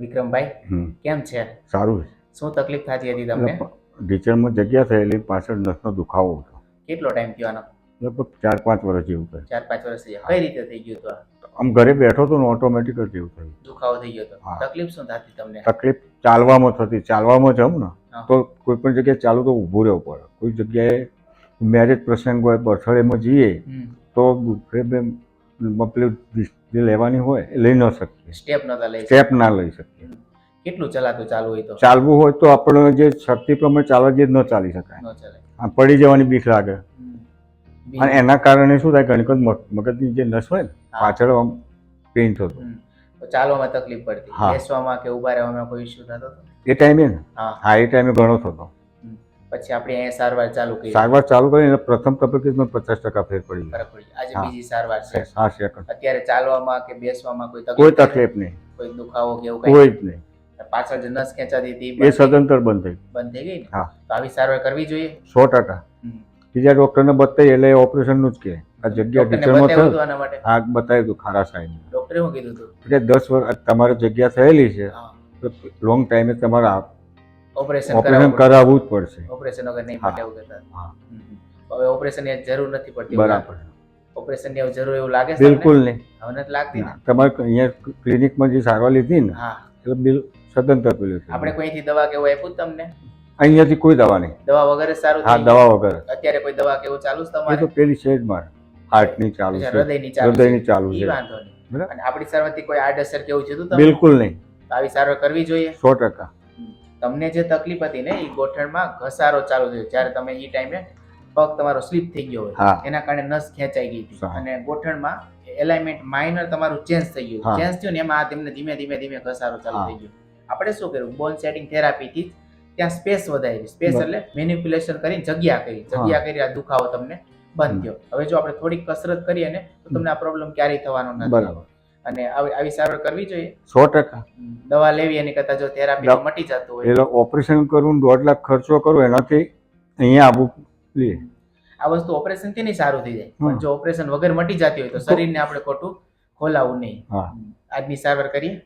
વિક્રમભાઈ કેમ છે? સારું શું તકલીફ થતી હતી તમને? એટલે જગ્યા થયેલી પાછળ નસનો દુખાવો હતો. કેટલો ટાઈમ થયો આનો? લગભગ ચાર પાંચ વર્ષ જેવું થયું. ચાર પાંચ વર્ષ થઈ કઈ રીતે થઈ ગયું હતું આમ ઘરે બેઠો તો ઓટોમેટિક જ જેવું થયું. દુખાવો થઈ ગયો હતો. તકલીફ શું થતી તમને? તકલીફ ચાલવામાં થતી. ચાલવામાં જમ ને. તો કોઈ પણ જગ્યાએ ચાલુ તો ઊભું રહેવું પડે. કોઈ જગ્યાએ મેરેજ પ્રસંગ હોય બર્થડેમાં જઈએ. તો પેલું જે લેવાની હોય એ લઈ ન શકીએ. સ્ટેપ નતા લઈ સ્ટેપ ના લઈ શકીએ. કેટલું ચલાતું ચાલવું હોય તો? ચાલવું હોય તો આપણે જે શક્તિ પ્રમાણે ચાલવા જે ન ચાલી શકાય. ન ચાલે પડી જવાની બીક લાગે. અને એના કારણે શું થાય ઘણી વખત મગજની જે નસ હોય ને. પાછળ આમ પેઇન થતો તો ચાલવામાં તકલીફ પડતી. બેસવામાં કે ઊભા રહેવામાં કોઈ ઇશ્યુ થતો એ ટાઈમે ને? હા. હા એ ટાઈમે ઘણો થતો. પછી આપણે અહીંયા સારવાર ચાલુ કરી. સારવાર ચાલુ કરીને પ્રથમ તબક્કે જ પચાસ ટકા ફેર પડી ફરક પડી આજે બીજી સારવાર છે. હા છે અત્યારે ચાલવામાં કે બેસવામાં કોઈ કોઈ તકલીફ તકલીફ નહીં. કોઈ દુખાવો કે એવું કોઈ જ નહીં. પાછળ જે નસ ખેંચાતી હતી એ સદંતર બંધ થઈ બંધ થઈ ગઈ હા. તો આવી સારવાર કરવી જોઈએ? સો ટકા. બીજા ડોક્ટરને બતાવી એટલે ઓપરેશનનું જ કે આ જગ્યા ટીચરમાં થયું. હતું બતાવ્યું દઉં ખારા સાહેબ ડોક્ટરે શું કીધું હતું? એટલે દસ વર્ષ તમારે જગ્યા થયેલી છે. લોંગ ટાઈમે તમારે ઓપરેશન ઓપરેશન કરાવવું જ પડશે. ઓપરેશન વગર નહીં. પડે એવું હમ. હવે ઓપરેશન જરૂર નથી પડતી બરાબર. ઓપરેશનની જરૂર એવું લાગે છે બિલકુલ નહીં. હવે નથી લાગતી તમારે અહીંયા ક્લિનિકમાં જે સારવાર લીધી ને હા. એટલે બિલ સ્વતંત્ર પેલું છે આપણે કોઈથી દવા કે એવું આપ્યું તમને? અહીંયાથી કોઈ દવા નહીં. દવા વગર સારું હા દવા વગર અત્યારે કોઈ દવા કે એવું ચાલુ છે તમારે તો પેલી છે જ મારે. હાર્ટની ચાલુ છે. હૃદયની ચાલુ હૃદયની ચાલુ છે. વાંધો નહીં. અને આપણી સારવારથી કોઈ આડઅસર કેવું છે બિલકુલ નહીં. આવી સારવાર કરવી જોઈએ? સો ટકા. તમને જે તકલીફ હતી ને એ ગોઠણમાં ઘસારો ચાલુ થયો. જ્યારે તમે એ ટાઈમે પગ તમારો સ્લીપ થઈ ગયો હોય. એના કારણે નસ ખેંચાઈ ગઈ હતી. અને ગોઠણમાં એલાઇનમેન્ટ માઇનર તમારું ચેન્જ થઈ ગયું. ચેન્જ થયું ને એમાં આ તેમને ધીમે ધીમે ધીમે ઘસારો ચાલુ થઈ ગયો. આપણે શું કર્યું? બોન સેટિંગ થેરાપીથી ત્યાં સ્પેસ વધારી સ્પેસ એટલે મેન્યુપ્યુલેશન કરીને જગ્યા કરી. જગ્યા કરી આ દુખાવો તમને બંધ થયો. હવે જો આપણે થોડીક કસરત કરીએ ને તો તમને આ પ્રોબ્લેમ ક્યારેય થવાનો નથી. બરાબર. અને આવી આવી સારવાર કરવી જોઈએ. સો ટકા. દવા લેવી એની કરતા જો થેરાપી મટી જતું હોય. ઓપરેશન કરવું દોઢ લાખ ખર્ચો કરો એનાથી અહીંયા આવવું લે. આ વસ્તુ ઓપરેશનથી નહીં સારું થઈ જાય. પણ જો ઓપરેશન વગર મટી જતી હોય તો શરીરને આપણે ખોટું ખોલાવવું નહીં. આજની સારવાર કરીએ.